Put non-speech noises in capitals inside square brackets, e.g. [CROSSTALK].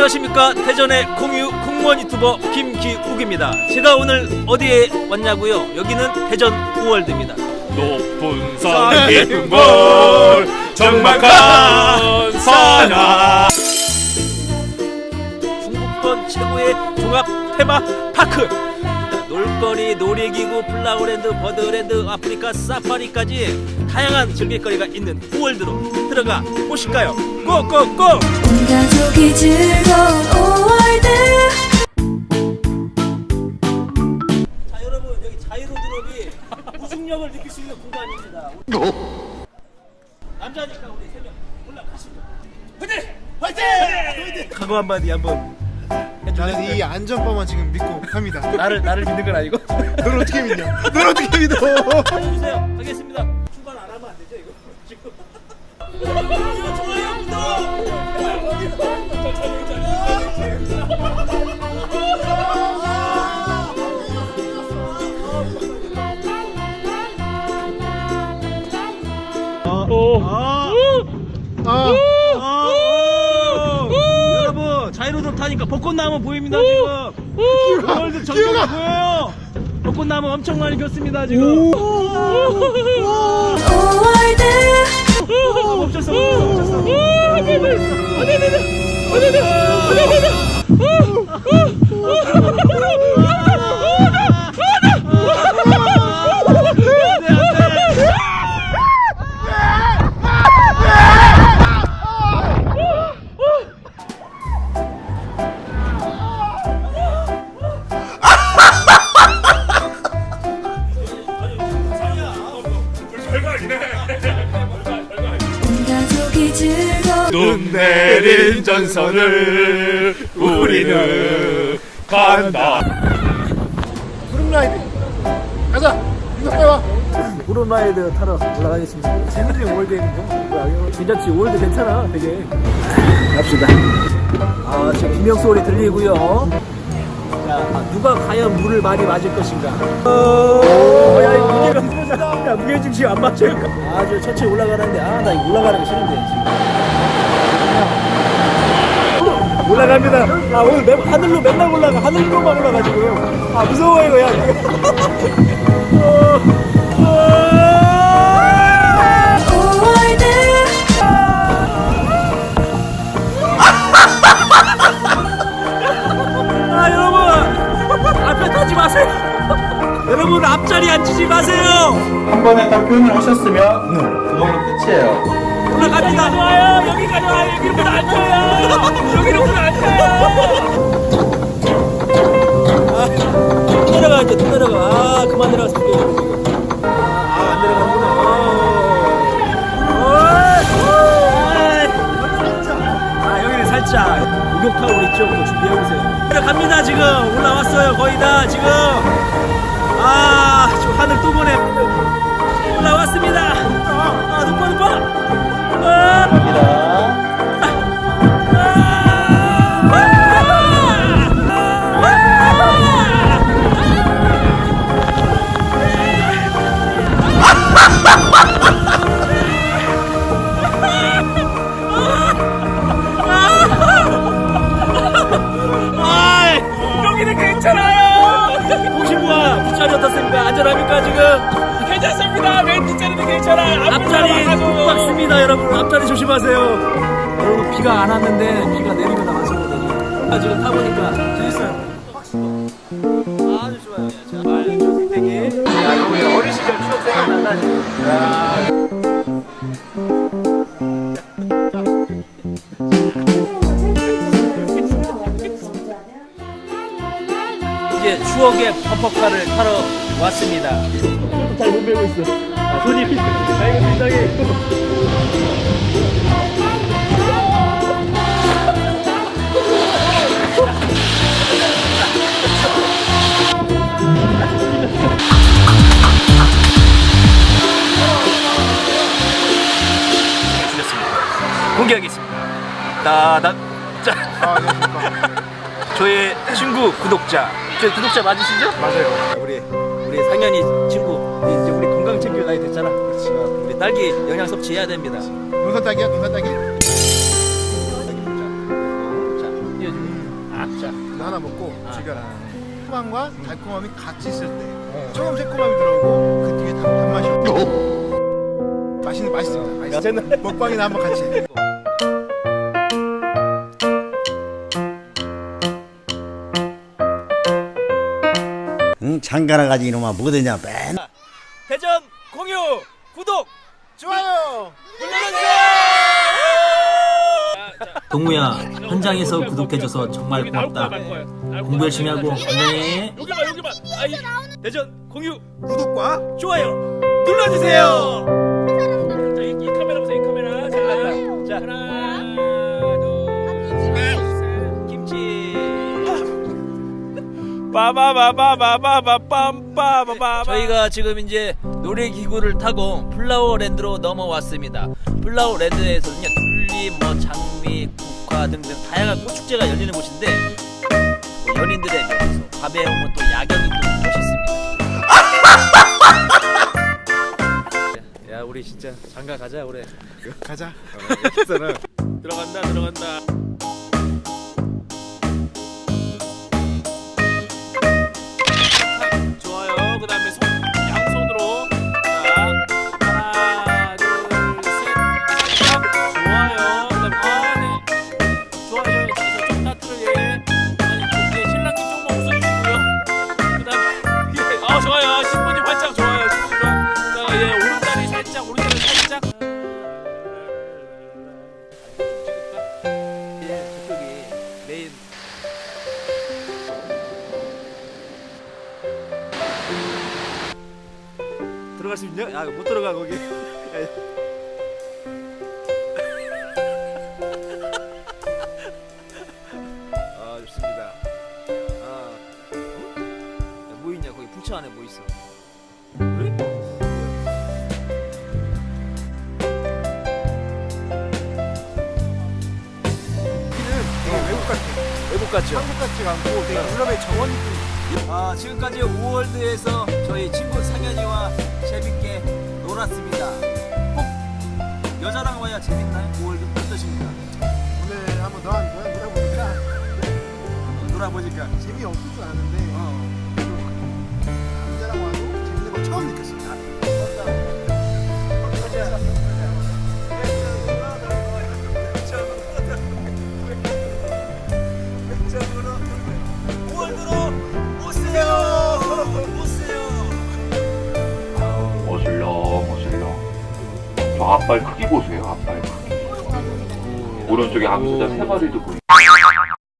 안녕하십니까 대전의 공유 공무원 유튜버 김기욱입니다. 제가 오늘 어디에 왔냐고요? 여기는 대전 우월드입니다. 높은 산 깊은 곳 정막한 산하 중국권 최고의 종합 테마 파크. 자, 놀거리, 놀이기구, 플라워랜드, 버드랜드, 아프리카 사파리까지 다양한 즐길거리가 있는 우월드로 들어가 보실까요? 고고고! 온 가족이 즐거운 5월드 자 여러분 여기 자유로 드롭이 무중력을 느낄 수 있는 공간입니다. 남자니까 우리 세명 올라가시죠. 화이팅! 화이팅! 각오 한마디 한번 나는? 이 안전바만 지금 믿고 합니다. [LAUGHS] 나를 나를 믿는 건 아니고. 널 어떻게 믿냐? 널 어떻게 믿어? 해주세요. 하겠습니다. 출발 안 하면 안 되죠 이거 지금. 이거 좋아요 아, 여러분 자이로드롭 타니까 벚꽃나무 보입니다 지금. 월드 정상이 보여요. 벚꽃나무 엄청 많이 폈습니다 지금. 5월드 아, 멈췄어 멈췄어 멈췄어 온 가족이 즐거운 눈 내린 전선을 우리는 간다. 구름라이드. 가자. 이거 빨리 와. 구름라이드 타러 올라가겠습니다. 재밌는 있는 거 괜찮지? 월드 괜찮아 되게. 갑시다. 아 지금 비명 소리 들리고요. 자 아, 누가 과연 물을 많이 맞을 것인가? 어, 야 무게가 야 무게중심 안 맞춰 아주 천천히 올라가는데 아 나 올라가는 거 싫은데 지금. 올라갑니다. 아 오늘 맨, 하늘로 맨날 올라가 하늘로만 올라가지고 아 무서워 이거. 야 이거. 5월드 아 여러분. 앞에 타지 마세요. 여러분 앞자리 앉히지 마세요 한 번에 딱 표현을 하셨으면 그걸로 끝이에요. 올라갑니다. 좋아요. 여기까지 와요. 여기로 앉혀요. 여기로 앉혀요. 아, 또 내려가 이제 또 내려가. 아 그만 내려가서 지금 아안 내려가구나 아 여기는 살짝 목욕탕 우리 쪽으로 준비해 보세요. 내려갑니다 지금. 올라왔어요. 거의 다 지금. 아 지금 하늘 또 보네 올라왔습니다 습니다, 여러분. 앞자리 조심하세요. 여러분 비가 안 왔는데 비가 내리고 나왔거든요. 아, 지금 타보니까 재밌어요. 아주 좋아요. 자, 말 조승택이. 야, 여기 어린 시절 추억 생각난다 지금. 이제 추억의 버퍼카를 타러 왔습니다. 잘 못 배고 있어. 아, 손이 피. 아, 이거 굉장히. 공개하겠습니다. 짠. 아, 안녕하십니까. 저의 친구 구독자. 저희 구독자 맞으시죠? 맞아요. 우리 우리 상현이 친구 이제 우리 건강 챙길 나이 됐잖아. 그렇지. 우리 딸기 영양 섭취해야 됩니다. 눈산 딸기야, 눈산 딸기. 자, 이제 하나 먹고 즐겨라. 새콤함과 달콤함이 같이 있을 때 처음 새콤함이 들어오고 그 뒤에 단, 단맛이 오고 맛있는 맛있습니다. 맛있습니다. 먹방이나 한번 같이. 응? 장가나 가지 이놈아 뭐되냐 맨 대전 공유 구독 좋아요. 동무야 현장에서 구독해줘서 정말 고맙다. 공부 열심히 하고 건강해 여기 봐 여기 봐 아이 대전 공유. 구독과 좋아요. 눌러주세요. 자, 이, 이 카메라 보세요 이 카메라. 자, 자 하나 둘 셋. 김치. 빠바바바바바밤빠바바 저희가 지금 이제 놀이기구를 타고 플라워랜드로 넘어왔습니다. 플라워랜드에서는요 튤립, 뭐장 등등 다양한 꽃축제가 열리는 곳인데 뭐 연인들의 명소 밤에 오면 또 야경이 또 멋있습니다. 야 우리 진짜 장가 가자 우리 가자. 들어간다 들어간다 들어갈 수 있냐? 아, 못 들어가 거기. 아, 좋습니다. 아, 어? 야, 뭐 있냐? 거기 부처 안에 뭐 있어? 그래? 여기는 되게 외국 같아. 외국 같죠? 한국 같지가 않고 되게 유럽의 정원 느낌. 아, 지금까지 우월드에서 저희 친구 상현이와 재밌게 놀았습니다. 꼭 여자랑 와야 재밌나요? 우월드 어떠십니까? 오늘 한번 더 한- 더 놀아보니까 놀아보니까. 재미없을 줄 알았는데 어. 앞발 크기 보세요 앞발 크기. 오른쪽에 암수자 세 마리도 보이